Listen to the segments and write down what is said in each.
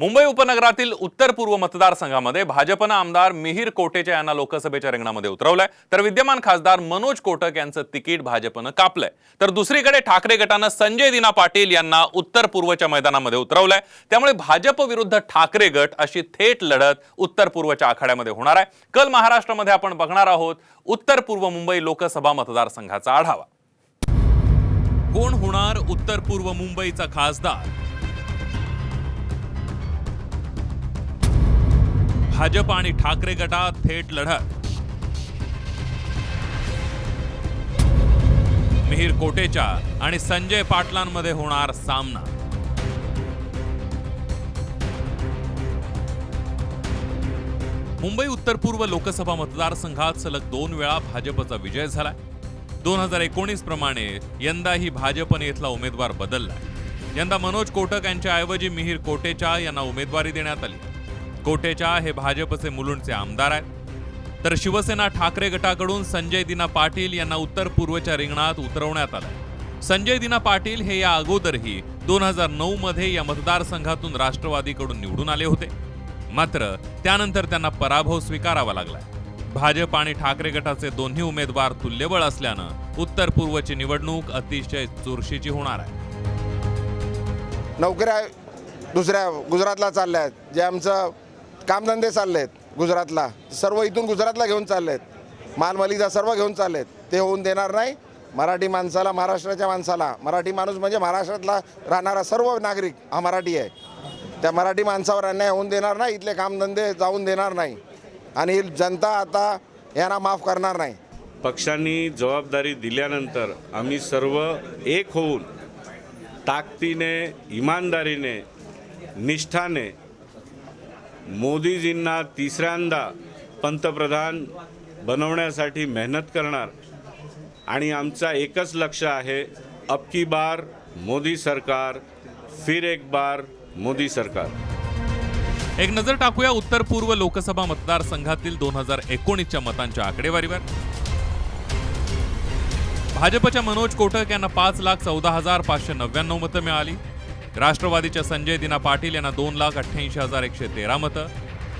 मुंबई उपनगरातील उत्तर पूर्व मतदारसंघामध्ये भाजपनं आमदार मिहीर कोटेच्या यांना लोकसभेच्या रिंगणामध्ये उतरवलंय. तर विद्यमान खासदार मनोज कोटक यांचं तिकीट भाजपनं कापलंय. तर दुसरीकडे ठाकरे गटानं संजय दिना पाटील यांना उत्तर पूर्वच्या मैदानामध्ये उतरवलंय. त्यामुळे भाजप विरुद्ध ठाकरे गट अशी थेट लढत उत्तर पूर्वच्या आखाड्यामध्ये होणार आहे. कल महाराष्ट्रामध्ये आपण बघणार आहोत उत्तर पूर्व मुंबई लोकसभा मतदारसंघाचा आढावा. कोण होणार उत्तर पूर्व मुंबईचा खासदार? भाजप आणि ठाकरे गटात थेट लढत. मिहीर कोटेचा आणि संजय पाटलांमध्ये होणार सामना. मुंबई उत्तर पूर्व लोकसभा मतदारसंघात सलग दोन वेळा भाजपचा विजय झालाय. दोन हजार एकोणीस प्रमाणे यंदाही भाजपने इथला उमेदवार बदललाय. यंदा मनोज कोटक यांच्याऐवजी मिहीर कोटेचा यांना उमेदवारी देण्यात आली. कोटेचा हे भाजपचे मुलुंडचे आमदार आहेत. तर शिवसेना ठाकरे गटाकडून संजय दिना पाटील यांना उत्तर पूर्वच्या रिंगणात उतरवण्यात आलं संजय दिना पाटील हे या अगोदरही दोन हजार नऊ मध्ये या मतदारसंघातून राष्ट्रवादीकडून निवडून आले होते. मात्र त्यानंतर त्यांना पराभव स्वीकारावा लागलाय. भाजप आणि ठाकरे गटाचे दोन्ही उमेदवार तुल्यबळ असल्यानं उत्तर पूर्वची निवडणूक अतिशय चुरशीची होणार आहे. नोकऱ्या दुसऱ्या गुजरातला चालल्या आहेत. जे आमचं कामधंदे चालले आहेत गुजरातला. सर्व इथून गुजरातला घेऊन चालले आहेत मालमलिदा सर्व घेऊन चालले आहेत ते होऊन देणार नाही. मराठी माणसाला महाराष्ट्राच्या माणसाला. मराठी माणूस म्हणजे महाराष्ट्रातला राहणारा सर्व नागरिक हा मराठी आहे. त्या मराठी माणसावर अन्याय होऊन देणार नाही. इथले कामधंदे जाऊन देणार नाही. आणि ही जनता आता यांना माफ करणार नाही. पक्षांनी जबाबदारी दिल्यानंतर आम्ही सर्व एक होऊन ताकदीने इमानदारीने निष्ठाने मोदीजींना तिसऱ्यांदा पंतप्रधान बनवण्यासाठी मेहनत करणार. आणि आमचा एकच लक्ष आहे अब की बार मोदी सरकार फिर एक बार मोदी सरकार. एक नजर टाकूया उत्तर पूर्व लोकसभा मतदारसंघातील दोन हजार एकोणीसच्या मतांच्या आकडेवारीवर. भाजपच्या मनोज कोटक यांना पाच लाख चौदा हजार पाचशे नव्याण्णव मतं मिळाली. राष्ट्रवादीच्या संजय दिना पाटील यांना दोन लाख अठ्ठ्याऐंशी हजार एकशे तेरा मतं.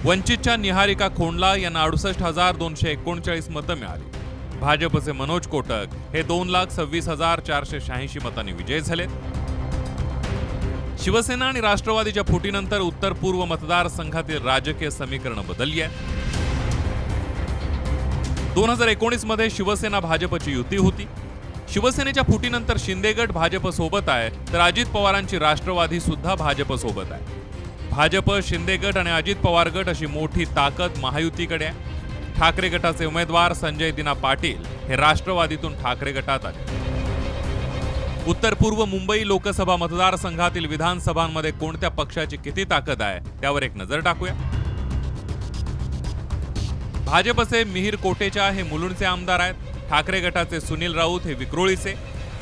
वंचितच्या निहारिका खोंडला यांना अडुसष्ट हजार दोनशे एकोणचाळीस मतं मिळाली. भाजपचे मनोज कोटक हे दोन लाख सव्वीस हजार चारशे शहाऐंशी मतांनी विजयी झाले शिवसेना आणि राष्ट्रवादीच्या फुटीनंतर उत्तर पूर्व मतदारसंघातील राजकीय समीकरण बदलली आहे दोन हजार एकोणीसमध्ये शिवसेना भाजपची युती होती. शिवसेनेच्या फुटीनंतर शिंदेगड भाजप सोबत आहे तर अजित पवारांची राष्ट्रवादी सुद्धा भाजप सोबत आहे. भाजप शिंदेगड आणि अजित पवार गट अशी मोठी ताकद महायुतीकडे आहे. ठाकरे गटाचे उमेदवार संजय दिना पाटील हे राष्ट्रवादीतून ठाकरे गटात आले. उत्तर पूर्व मुंबई लोकसभा मतदारसंघातील विधानसभांमध्ये कोणत्या पक्षाची किती ताकद आहे त्यावर एक नजर टाकूया. भाजपचे मिहीर कोटेचा हे मुलुंडचे आमदार आहेत. ठाकरे गटाचे सुनील राऊत हे विक्रोळीचे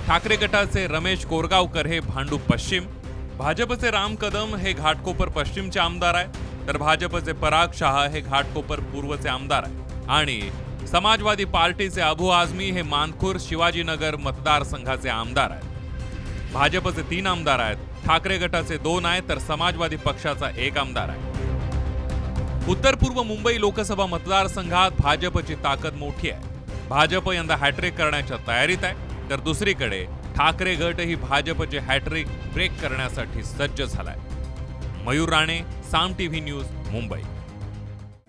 ठाकरे गटाचे रमेश कोरगावकर हे भांडूप पश्चिम भाजपचे राम कदम हे घाटकोपर पश्चिमचे आमदार आहे तर भाजपचे पराग शहा हे घाटकोपर पूर्वचे आमदार आहे. आणि समाजवादी पार्टीचे अबू आझमी हे मानखुर शिवाजीनगर मतदारसंघाचे आमदार आहेत. भाजपचे तीन आमदार आहेत ठाकरे गटाचे दोन आहेत तर समाजवादी पक्षाचा एक आमदार आहे. उत्तर पूर्व मुंबई लोकसभा मतदारसंघात भाजपची ताकद मोठी आहे. भाजप यंदा हॅट्रिक करण्याच्या तयारीत आहे. तर दुसरीकडे ठाकरे गटही भाजपचे हॅट्रिक ब्रेक करण्यासाठी सज्ज झालाय. Mayur Rane Saam TV news Mumbai.